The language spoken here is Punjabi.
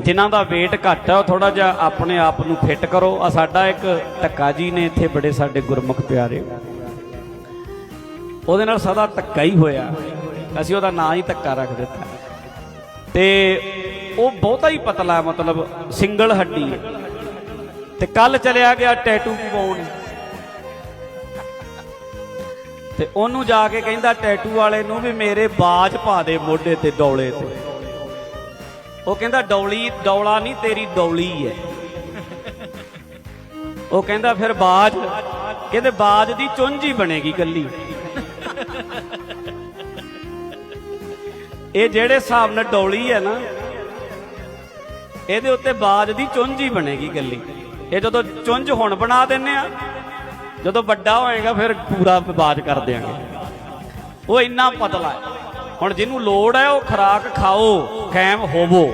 ਜਿਨ੍ਹਾਂ ਦਾ weight ਘੱਟ ਹੈ, ਉਹ ਥੋੜਾ ਜਿਹਾ ਆਪਣੇ ਆਪ ਨੂੰ ਫਿੱਟ ਕਰੋ। ਆ ਸਾਡਾ ਇੱਕ ਧੱਕਾ ਜੀ ਨੇ ਇੱਥੇ ਬੜੇ ਸਾਡੇ ਗੁਰਮੁਖ ਪਿਆਰੇ। ਉਹਦੇ ਨਾਲ ਸਦਾ ਧੱਕਾ ਹੀ ਹੋਇਆ। ਅਸੀਂ ਉਹਦਾ ਨਾਂ ਹੀ ਧੱਕਾ ਰੱਖ ਦਿੱਤਾ। ਤੇ ਉਹ ਬਹੁਤਾ ਹੀ ਪਤਲਾ ਮਤਲਬ ਸਿੰਗਲ ਹੱਡੀ। ਹੈ। ਤੇ ਕੱਲ ਚਲਿਆ ਗਿਆ ਟੈਟੂ ਪਵਾਉਣ ਤੇ ਉਹਨੂੰ ਜਾ ਕੇ ਕਹਿੰਦਾ ਟੈਟੂ ਵਾਲੇ ਨੂੰ ਵੀ ਮੇਰੇ ਬਾਜ ਪਾ ਦੇ ਮੋਢੇ ਤੇ ਡੌਲੇ ਤੇ। ਉਹ ਕਹਿੰਦਾ ਡੌਲੀ, ਡੌਲਾ ਨਹੀਂ, ਤੇਰੀ ਡੌਲੀ ਹੈ ਉਹ ਕਹਿੰਦਾ ਫਿਰ ਬਾਜ, ਕਹਿੰਦੇ ਬਾਜ ਦੀ ਚੁੰਝ ਹੀ ਬਣੇਗੀ ਕੱਲੀ। ਇਹ ਜਿਹੜੇ ਹਿਸਾਬ ਨਾਲ ਡੌਲੀ ਹੈ ਨਾ, ਇਹਦੇ ਉੱਤੇ ਬਾਜ ਦੀ ਚੁੰਝ ਹੀ ਬਣੇਗੀ ਕੱਲੀ। ਇਹ ਜਦੋਂ ਚੁੰਝ ਹੁਣ ਬਣਾ ਦਿੰਨੇ ਆ, ਜਦੋਂ ਵੱਡਾ ਹੋਏਗਾ ਫਿਰ ਪੂਰਾ ਬਾਜ ਕਰ ਦਿਆਂਗੇ। ਉਹ ਇੰਨਾ ਪਤਲਾ ਹੈ ਹੁਣ ਜਿਹਨੂੰ ਲੋੜ ਹੈ ਉਹ ਖਰਾਕ ਖਾਓ ਕਾਇਮ ਹੋਵੋ।